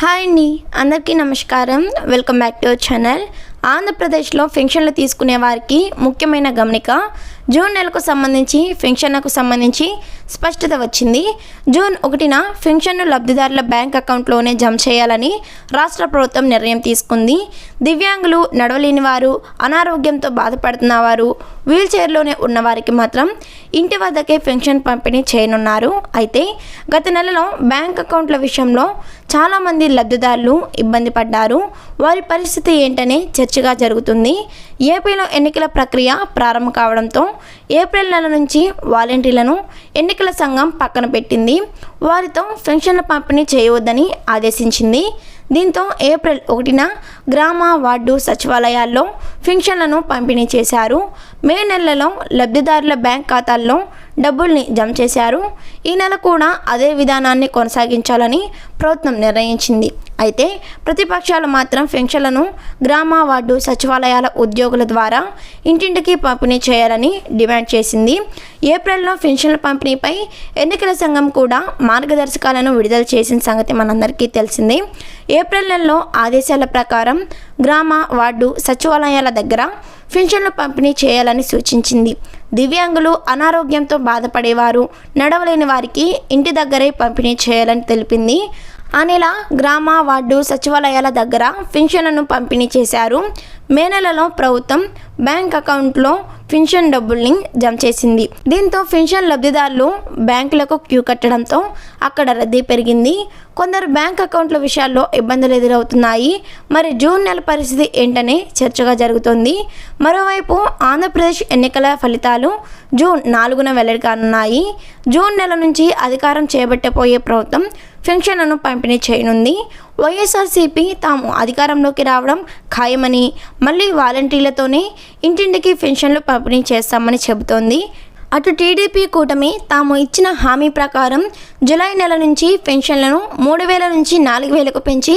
Hi అండి అందరికీ నమస్కారం. Welcome back to our channel. ఆంధ్రప్రదేశ్లో పెన్షన్లు తీసుకునే వారికి ముఖ్యమైన గమనిక జూన్ నెలకు సంబంధించి పెన్షన్లకు సంబంధించి స్పష్టత వచ్చింది. జూన్ ఒకటిన పెన్షన్ను లబ్ధిదారుల బ్యాంక్ అకౌంట్లోనే జమ చేయాలని రాష్ట్ర ప్రభుత్వం నిర్ణయం తీసుకుంది. దివ్యాంగులు నడవలేని వారు అనారోగ్యంతో బాధపడుతున్న వారు వీల్చైర్లోనే ఉన్నవారికి మాత్రం ఇంటి వద్దకే పెన్షన్ పంపిణీ చేయనున్నారు. అయితే గత నెలలో బ్యాంక్ అకౌంట్ల విషయంలో చాలామంది లబ్ధిదారులు ఇబ్బంది పడ్డారు. వారి పరిస్థితి ఏంటనే చర్చగా జరుగుతుంది. ఏపీలో ఎన్నికల ప్రక్రియ ప్రారంభం కావడంతో ఏప్రిల్ నెల నుంచి వాలంటీర్లను ఎన్నికల సంఘం పక్కన పెట్టింది. వారితో పెన్షన్ల పంపిణీ చేయవద్దని ఆదేశించింది. దీంతో ఏప్రిల్ ఒకటిన గ్రామ వార్డు సచివాలయాల్లో పెన్షన్లను పంపిణీ చేశారు. మే నెలలో లబ్ధిదారుల బ్యాంక్ ఖాతాల్లో డబ్బుల్ని జమ చేశారు. ఈ నెల కూడా అదే విధానాన్ని కొనసాగించాలని ప్రభుత్వం నిర్ణయించింది. అయితే ప్రతిపక్షాలు మాత్రం పెన్షన్లను గ్రామ వార్డు సచివాలయాల ఉద్యోగుల ద్వారా ఇంటింటికి పంపిణీ చేయాలని డిమాండ్ చేసింది. ఏప్రిల్లో పెన్షన్ల పంపిణీపై ఎన్నికల సంఘం కూడా మార్గదర్శకాలను విడుదల చేసిన సంగతి మనందరికీ తెలిసిందే. ఏప్రిల్ నెలలో ఆదేశాల ప్రకారం గ్రామ వార్డు సచివాలయాల దగ్గర పెన్షన్లు పంపిణీ చేయాలని సూచించింది. దివ్యాంగులు అనారోగ్యంతో బాధపడేవారు నడవలేని వారికి ఇంటి దగ్గరే పంపిణీ చేయాలని తెలిపింది. ఆ నెల గ్రామ వార్డు సచివాలయాల దగ్గర పెన్షన్లను పంపిణీ చేశారు. మే నెలలో ప్రభుత్వం బ్యాంక్ అకౌంట్లో పెన్షన్ డబ్బుల్ని జమ చేసింది. దీంతో పెన్షన్ లబ్ధిదారులు బ్యాంకులకు క్యూ కట్టడంతో అక్కడ రద్దీ పెరిగింది. కొందరు బ్యాంక్ అకౌంట్ల విషయాల్లో ఇబ్బందులు ఎదురవుతున్నాయి. మరి జూన్ నెల పరిస్థితి ఏంటనే చర్చగా జరుగుతోంది. మరోవైపు ఆంధ్రప్రదేశ్ ఎన్నికల ఫలితాలు జూన్ నాలుగున వెల్లడి కానున్నాయి జూన్ నెల నుంచి అధికారం చేపట్టబోయే ప్రభుత్వం పెన్షన్లను పంపిణీ చేయనుంది. వైఎస్ఆర్సీపీ తాము అధికారంలోకి రావడం ఖాయమని మళ్ళీ వాలంటీర్లతోనే ఇంటింటికి పెన్షన్లు పంపిణీ చేస్తామని చెబుతోంది. అటు టీడీపీ కూటమి తాము ఇచ్చిన హామీ ప్రకారం జూలై నెల నుంచి పెన్షన్లను మూడు వేల నుంచి నాలుగు వేలకు పెంచి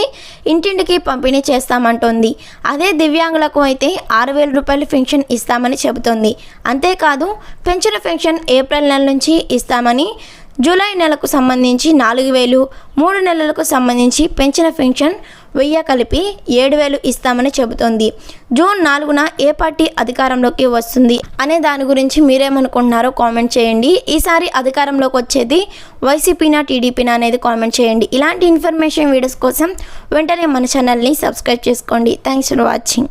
ఇంటింటికి పంపిణీ చేస్తామంటోంది. అదే దివ్యాంగులకు అయితే ఆరు వేల రూపాయలు పెన్షన్ ఇస్తామని చెబుతోంది. అంతేకాదు పెంచిన పెన్షన్ ఏప్రిల్ నెల నుంచి ఇస్తామని జూలై నెలకు సంబంధించి నాలుగు వేలు మూడు నెలలకు సంబంధించి పెంచిన పెన్షన్ వెయ్యి కలిపి ఏడు వేలు ఇస్తామని చెబుతోంది. జూన్ నాలుగున ఏ పార్టీ అధికారంలోకి వస్తుంది అనే దాని గురించి మీరేమనుకుంటున్నారో కామెంట్ చేయండి. ఈసారి అధికారంలోకి వచ్చేది వైసీపీనా టీడీపీనా అనేది కామెంట్ చేయండి. ఇలాంటి ఇన్ఫర్మేషన్ వీడియోస్ కోసం వెంటనే మన ఛానల్ని సబ్స్క్రైబ్ చేసుకోండి. Thanks for watching.